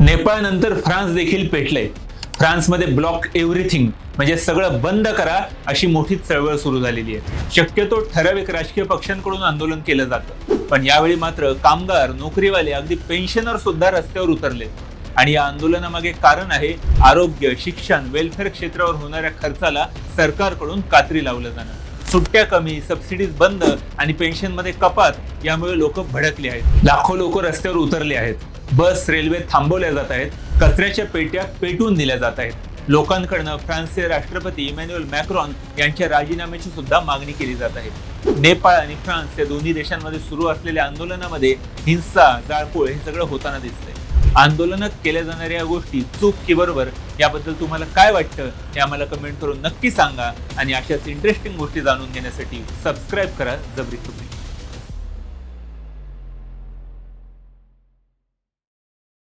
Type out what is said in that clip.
नेपाळनंतर France देखील पेटलंय फ्रान्समध्ये block everything म्हणजे सगळं बंद करा अशी मोठी चळवळ सुरू झालेली आहे. शक्यतो ठराविक राजकीय पक्षांकडून आंदोलन केलं जातं. पण यावेळी मात्र कामगार नोकरीवाले अगदी पेन्शनर सुद्धा रस्त्यावर उतरले. आणि या आंदोलनामागे कारण आहे आरोग्य शिक्षण वेलफेअर क्षेत्रावर होणाऱ्या खर्चाला सरकारकडून कात्री लावलं जाणं. सुट्ट्या कमी सबसिडीज बंद आणि पेन्शनमध्ये कपात यामुळे लोक भडकले आहेत. लाखो लोक रस्त्यावर उतरले आहेत. बस रेल्वे थांबवल्या जात आहेत. कचऱ्याच्या पेट्या पेटून दिल्या जात आहेत. लोकांकडनं फ्रान्सचे राष्ट्रपती इमॅन्युअल मॅक्रॉन यांच्या राजीनाम्याची सुद्धा मागणी केली जात आहे. नेपाळ आणि फ्रान्स या दोन्ही देशांमध्ये सुरू असलेल्या आंदोलनामध्ये हिंसा जाळपोळ हे सगळं होताना दिसतंय. आंदोलनात केल्या जाणाऱ्या या गोष्टी चूक की बरोबर याबद्दल तुम्हाला काय वाटतं हे आम्हाला कमेंट करून नक्की सांगा आणि अशाच इंटरेस्टिंग गोष्टी जाणून घेण्यासाठी सबस्क्राईब करा जबरी तुम्ही.